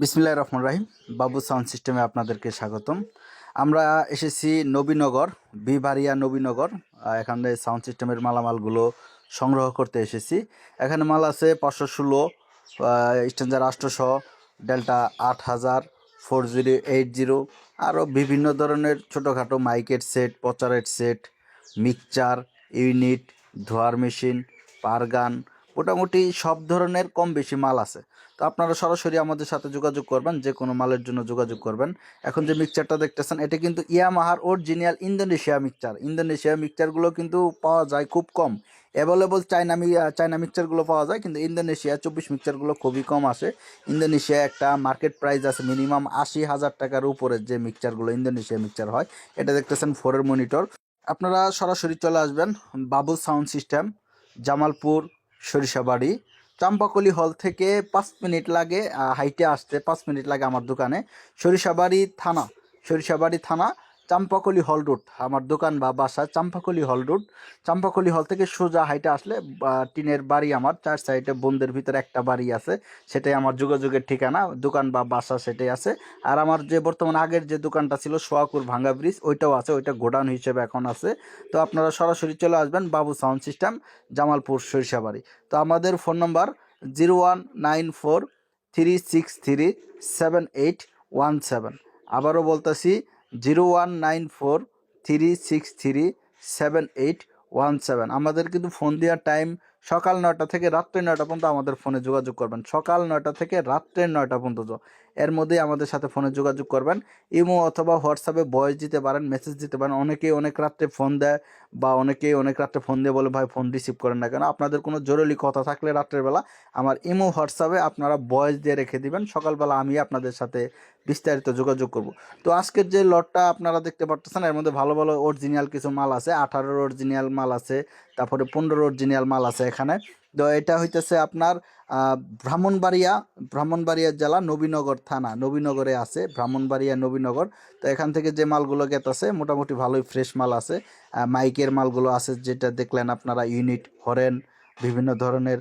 বিসমিল্লাহ রহমান রাহিম। বাবু সাউন্ড সিস্টেমে আপনাদেরকে স্বাগতম। আমরা এসেছি নবীনগর, বিভারিয়া নবীনগর। এখানে সাউন্ড সিস্টেমের মালামালগুলো সংগ্রহ করতে এসেছি। এখানে মাল আছে পাঁচশো ষোলো স্ট্যান্ডার আষ্টশো ডেল্টা আট হাজার, ফোর জিরো এইট জিরো। আরও বিভিন্ন ধরনের ছোটোখাটো মাইকের সেট পচারের সেট, মিক্সচার, ইউনিট, ধোয়ার মেশিন পারগান মোটামুটি সব ধরনের কম বেশি মাল আছে। তো আপনারা সরাসরি আমাদের সাথে যোগাযোগ করবেন যে কোনো মালের জন্য যোগাযোগ করবেন। এখন যে মিক্সচারটা দেখতেছেন, এটা কিন্তু ইয়ামাহার অরিজিনাল ইন্দোনেশিয়া মিক্সচার ইন্দোনেশিয়া মিক্সচারগুলো কিন্তু পাওয়া যায় খুব কম। অ্যাভেলেবল চাইনা মি চাইনা মিক্সচারগুলো পাওয়া যায়, কিন্তু ইন্দোনেশিয়া চব্বিশ মিক্সচারগুলো খুবই কম আসে। ইন্দোনেশিয়া একটা মার্কেট প্রাইস আছে মিনিমাম আশি হাজার টাকার উপরে যে মিক্সচারগুলো ইন্দোনেশিয়া মিক্সচার হয়। এটা দেখতেছেন ফোরের মনিটর আপনারা সরাসরি চলে আসবেন Babu sound system, Jamalpur Sarishabari Champakali hall থেকে পাঁচ মিনিট লাগে হাইটে আসতে পাঁচ মিনিট লাগে আমার দোকানে। সরিষাবাড়ি থানা সরিষাবাড়ি থানা। চাম্পাকলি হল রুট আমার দোকান বা বাসা চাম্পাকলি হল রুট চাম্পাকলি হল থেকে সোজা হাইটে আসলে টিনের বাড়ি আমার, চার সাইডে বন্ধের ভিতরে একটা বাড়ি আছে, সেটাই আমার যোগাযোগের ঠিকানা, দোকান বা বাসা সেটাই আছে। আর আমার যে বর্তমান আগের যে দোকানটা ছিল, সোয়াকুর ভাঙ্গা ব্রিজ, ওইটাও আছে, ওইটা গোডাউন হিসেবে এখন আছে। তো আপনারা সরাসরি চলে আসবেন বাবু সাউন্ড সিস্টেম, জামালপুর সরিষাবাড়ি। তো আমাদের phone number zero one nine four three six three seven eight one seven. আবারও বলতেছি zero one nine four three six three seven eight one seven. আমাদের কিন্তু ফোন দেওয়ার টাইম সকাল নয়টা থেকে রাত্রে নয়টা পর্যন্ত আমাদের ফোনে যোগাযোগ করবেন। সকাল নয়টা থেকে রাত্রে নয়টা পর্যন্ত এর মধ্যেই আমাদের সাথে ফোনে যোগাযোগ করবেন। ইমো অথবা হোয়াটসঅ্যাপে ভয়েস দিতে পারেন, মেসেজ দিতে পারেন। অনেকেই অনেক রাত্রে ফোন দেয় বা অনেকেই অনেক রাত্রে ফোন দিয়ে বলে, ভাই, ফোন রিসিভ করেন না কেন? আপনাদের কোনো জরুরি কথা থাকলে রাত্রের বেলা আমার ইমো হোয়াটসঅ্যাপে আপনারা ভয়েস দিয়ে রেখে দিবেন। সকালবেলা আমি আপনাদের সাথে বিস্তারিত যোগাযোগ করব। তো আজকের যে লটটা আপনারা দেখতে পারতেছেন, এর মধ্যে ভালো ভালো অরিজিনাল কিছু মাল আছে। আঠারোর অরিজিনাল মাল আছে, তারপরে পনেরো অরিজিনাল মাল আছে এখানে। তো এটা হইতেছে আপনার ব্রাহ্মণবাড়িয়া ব্রাহ্মণবাড়িয়া জেলা নবীনগর থানা, নবীনগরে আছে, ব্রাহ্মণবাড়িয়া, নবীনগর। তো এখান থেকে যে মালগুলো গেতাছে মোটামুটি ভালোই ফ্রেশ মাল আছে। মাইকের মালগুলো আছে, যেটা দেখলেন আপনারা, ইউনিট, হরেন, বিভিন্ন ধরনের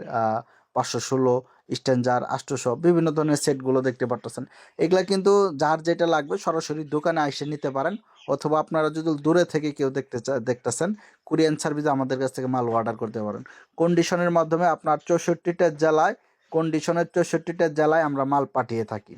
পাঁচশো ষোলো স্ট্যান্ডার আষ্টশো বিভিন্ন ধরনের সেটগুলো দেখতে পারতেছেন। এগুলা কিন্তু যার যেটা লাগবে সরাসরি দোকানে এসে নিতে পারেন, অথবা আপনারা যদি দূরে থেকে কেউ দেখতে দেখতেছেন, কোরিয়ান সার্ভিসে আমাদের কাছ থেকে মাল অর্ডার করতে পারেন। কন্ডিশনের মাধ্যমে আপনার চৌষট্টিটা জেলায় কন্ডিশনের চৌষট্টিটা জেলায় আমরা মাল পাঠিয়ে থাকি।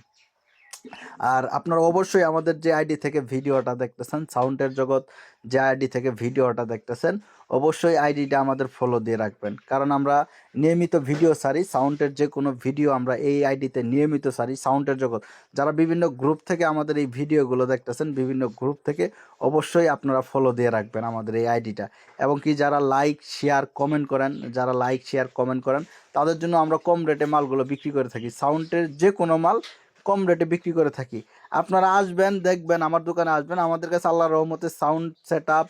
আর আপনারা অবশ্যই আমাদের যে আইডি থেকে ভিডিওটা দেখতেছেন, সাউন্ডের জগৎ যে আইডি থেকে ভিডিওটা দেখতেছেন, অবশ্যই আইডিটা আমাদের ফলো দিয়ে রাখবেন। কারণ আমরা নিয়মিত ভিডিও সারি সাউন্ডের যে কোনো ভিডিও আমরা এই আইডিতে নিয়মিত সারি সাউন্ডের জগৎ। যারা বিভিন্ন গ্রুপ থেকে আমাদের এই ভিডিওগুলো দেখতেছেন, বিভিন্ন গ্রুপ থেকে অবশ্যই আপনারা ফলো দিয়ে রাখবেন আমাদের এই আইডিটা। এবং কি যারা লাইক শেয়ার কমেন্ট করেন, যারা লাইক শেয়ার কমেন্ট করেন, তাদের জন্য আমরা কম রেটে মালগুলো বিক্রি করে থাকি। সাউন্ডের যে কোনো মাল কম রেটে বিক্রি করে থাকি। আপনারা আসবেন, দেখবেন, আমার দোকানে আসবেন, আমাদের কাছে আল্লাহ রহমতে sound set up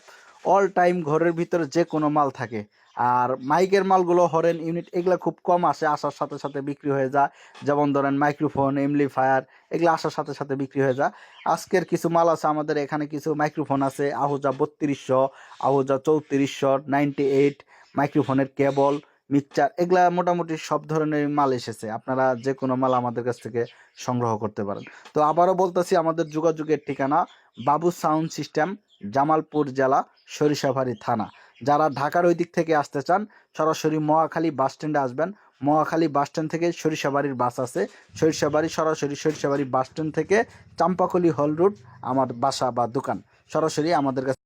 all time ঘরের ভিতরে যে কোনো মাল থাকে। আর মাইকের মালগুলো হরেন ইউনিট এগুলো খুব কম আসে, আসার সাথে সাথে বিক্রি হয়ে যায়। যেমন ধরেন মাইক্রোফোন এমলিফায়ার এগুলো আসার সাথে সাথে বিক্রি হয়ে যায়। আজকের কিছু মাল আছে, আমাদের এখানে কিছু মাইক্রোফোন আছে আহুজা বত্রিশশো আহুজা চৌত্রিশশো নাইনটি এইট মাইক্রোফোনের কেবল মিক্সচার, এগুলা মোটামুটি সব ধরনের মাল এসেছে। আপনারা যে কোনো মাল আমাদের কাছ থেকে সংগ্রহ করতে পারেন। তো আবারও বলতেছি, আমাদের যোগাযোগের ঠিকানা বাবু সাউন্ড সিস্টেম, জামালপুর জেলা সরিষাবাড়ি থানা। যারা ঢাকার ওই দিক থেকে আসতে চান, সরাসরি মহাখালী বাস স্ট্যান্ডে আসবেন। মহাখালী বাস স্ট্যান্ড থেকে সরিষাবাড়ির বাস আছে। সরিষাবাড়ি, সরাসরি সরিষাবাড়ি বাস স্ট্যান্ড থেকে চাম্পাকলি হল রুট আমার বাসা বা দোকান। সরাসরি আমাদের কাছে